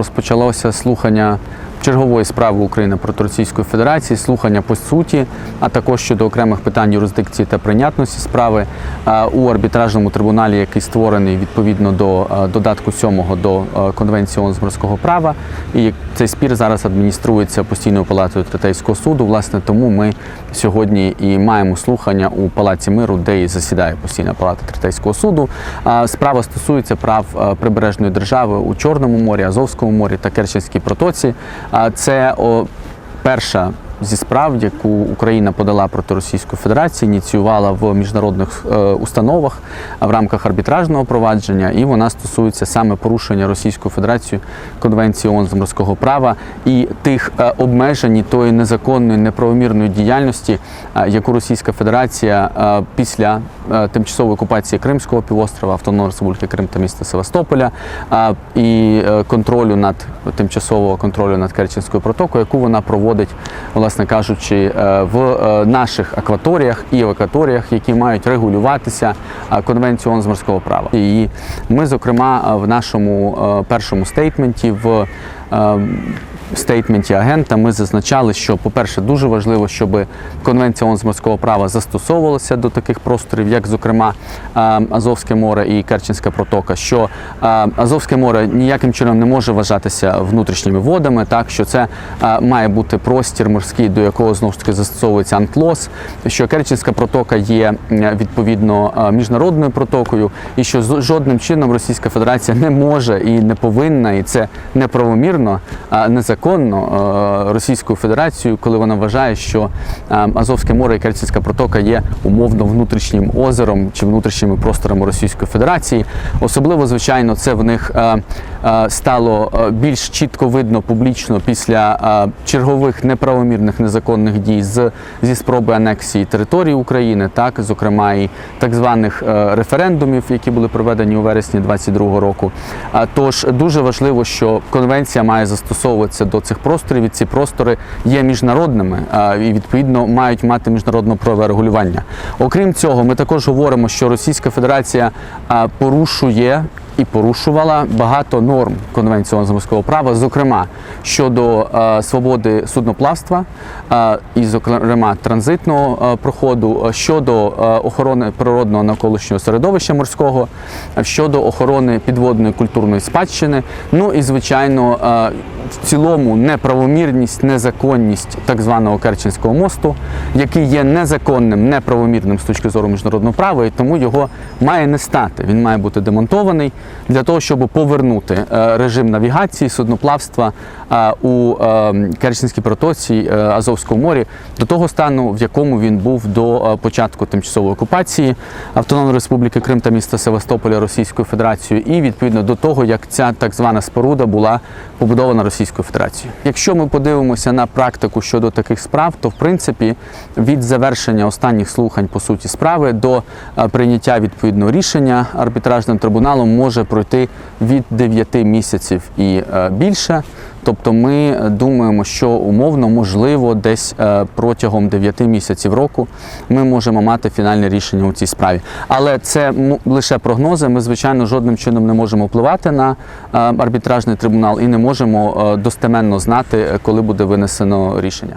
розпочалося слухання чергової справи України проти Російської Федерації, слухання по суті, а також щодо окремих питань юрисдикції та прийнятності справи у арбітражному трибуналі, який створений відповідно до додатку 7 до Конвенції ООН з морського права. І цей спір зараз адмініструється постійною палатою Третейського суду. Власне, тому ми сьогодні і маємо слухання у Палаці миру, де і засідає постійна палата Третейського суду. Справа стосується прав прибережної держави у Чорному морі, Азовському морі та Керченській протоці. Це о, перша зі справ, яку Україна подала проти Російської Федерації, ініціювала в міжнародних е, установах в рамках арбітражного провадження, і вона стосується саме порушення Російською Федерацією Конвенції ООН з морського права і тих е, обмежень і тої незаконної неправомірної діяльності, е, яку Російська Федерація після тимчасової окупації Кримського півострова, Автономної Республіки Крим та міста Севастополя і контролю над тимчасового контролю над Керченською протокою, яку вона проводить, власне кажучи, е, в е, наших акваторіях і в акваторіях, які мають регулюватися конвенцію Конвенцією ООН з морського права. І ми, зокрема, е, в нашому е, першому стейтменті в е, стейтменті агента. Ми зазначали, що, по-перше, дуже важливо, щоб Конвенція ООН з морського права застосовувалася до таких просторів, як, зокрема, е, Азовське море і Керченська протока, що е, Азовське море ніяким чином не може вважатися внутрішніми водами, так що це е, має бути простір морський, до якого знову ж таки застосовується анклос, що Керченська протока є відповідно міжнародною протокою, і що жодним чином Російська Федерація не може і не повинна, і це неправомірно, е, незаконно е, Російською Федерацією, коли вона вважає, що е, Азовське море і Керченська протока є умовно внутрішнім озером чи внутрішніми просторами Російської Федерації. Особливо, звичайно, це в них е, стало е, більш чітко видно публічно після е, чергових неправомірних незаконних дій зі спроби анексії території України, так зокрема і так званих е, референдумів, які були проведені у вересні 2022 року. Тож дуже важливо, що конвенція має застосовуватися до цих просторів. І ці простори є міжнародними і відповідно мають мати міжнародно правове регулювання. Окрім цього, ми також говоримо, що Російська Федерація порушує і порушувала багато норм Конвенції з морського права, зокрема щодо е, свободи судноплавства е, і, зокрема, транзитного е, проходу, е, щодо е, охорони природного навколишнього середовища морського, е, щодо охорони підводної культурної спадщини. Ну і звичайно, е, в цілому неправомірність, незаконність так званого Керченського мосту, який є незаконним, неправомірним з точки зору міжнародного права, і тому його має не стати. Він має бути демонтований для того, щоб повернути е, режим навігації судноплавства е, у е, Керченській протоці Азовському морі до того стану, в якому він був до початку тимчасової окупації Автономної Республіки Крим та міста Севастополя Російською Федерацією, і відповідно до того, як ця так звана споруда була побудована Російською Федерацією. Якщо ми подивимося на практику щодо таких справ, то в принципі від завершення останніх слухань по суті справи до е, прийняття відповідного рішення арбітражним трибуналом може пройти від 9 місяців і е, більше. Тобто ми думаємо, що умовно можливо десь е, протягом 9 місяців року ми можемо мати фінальне рішення у цій справі. Але це м, лише прогнози. Ми, звичайно, жодним чином не можемо впливати на арбітражний трибунал і не можемо достеменно знати, коли буде винесено рішення.